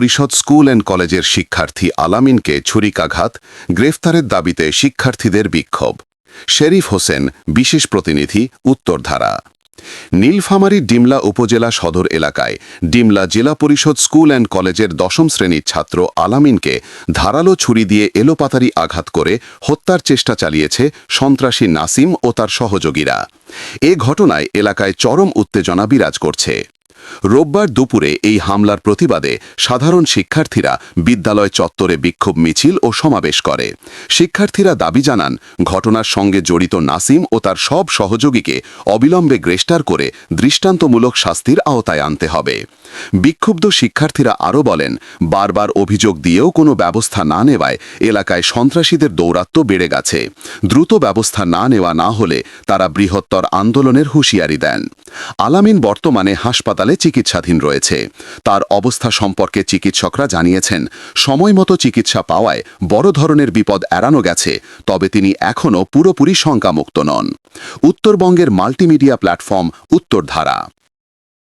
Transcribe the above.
পরিষদ school and কলেজের শিক্ষার্থী আলামিনকে ছুরিকাঘাত, গ্রেফতারের দাবিতে শিক্ষার্থীদের বিক্ষোভ। শেরিফ হোসেন, বিশেষ প্রতিনিধি, উত্তরধারা। নীলফামারীর ডিমলা উপজেলা সদর এলাকায় ডিমলা জেলা পরিষদ স্কুল অ্যান্ড কলেজের দশম শ্রেণির ছাত্র আলামিনকে ধারালো ছুরি দিয়ে এলোপাতারি আঘাত করে হত্যার চেষ্টা চালিয়েছে সন্ত্রাসী নাসিম ও তার সহযোগীরা। এ ঘটনায় এলাকায় চরম উত্তেজনা বিরাজ করছে। রোববার দুপুরে এই হামলার প্রতিবাদে সাধারণ শিক্ষার্থীরা বিদ্যালয় চত্বরে বিক্ষোভ মিছিল ও সমাবেশ করে। শিক্ষার্থীরা দাবি জানান, ঘটনার সঙ্গে জড়িত নাসিম ও তার সব সহযোগীকে অবিলম্বে গ্রেফতার করে দৃষ্টান্তমূলক শাস্তির আওতায় আনতে হবে। বিক্ষুব্ধ শিক্ষার্থীরা আরও বলেন, বারবার অভিযোগ দিয়েও কোনো ব্যবস্থা না নেওয়ায় এলাকায় সন্ত্রাসীদের দৌরাত্ম্য বেড়ে গেছে। দ্রুত ব্যবস্থা না নেওয়া না হলে তারা বৃহত্তর আন্দোলনের হুঁশিয়ারি দেন। আলামিন বর্তমানে হাসপাতালে চিকিৎসাধীন রয়েছে। তার অবস্থা সম্পর্কে চিকিৎসকরা জানিয়েছেন সময়মতো চিকিৎসা পাওয়ায় বড় ধরনের বিপদ এড়ানো গেছে, তবে তিনি এখনও পুরোপুরি শঙ্কামুক্ত নন। উত্তরবঙ্গের মাল্টিমিডিয়া প্ল্যাটফর্ম উত্তরধারা।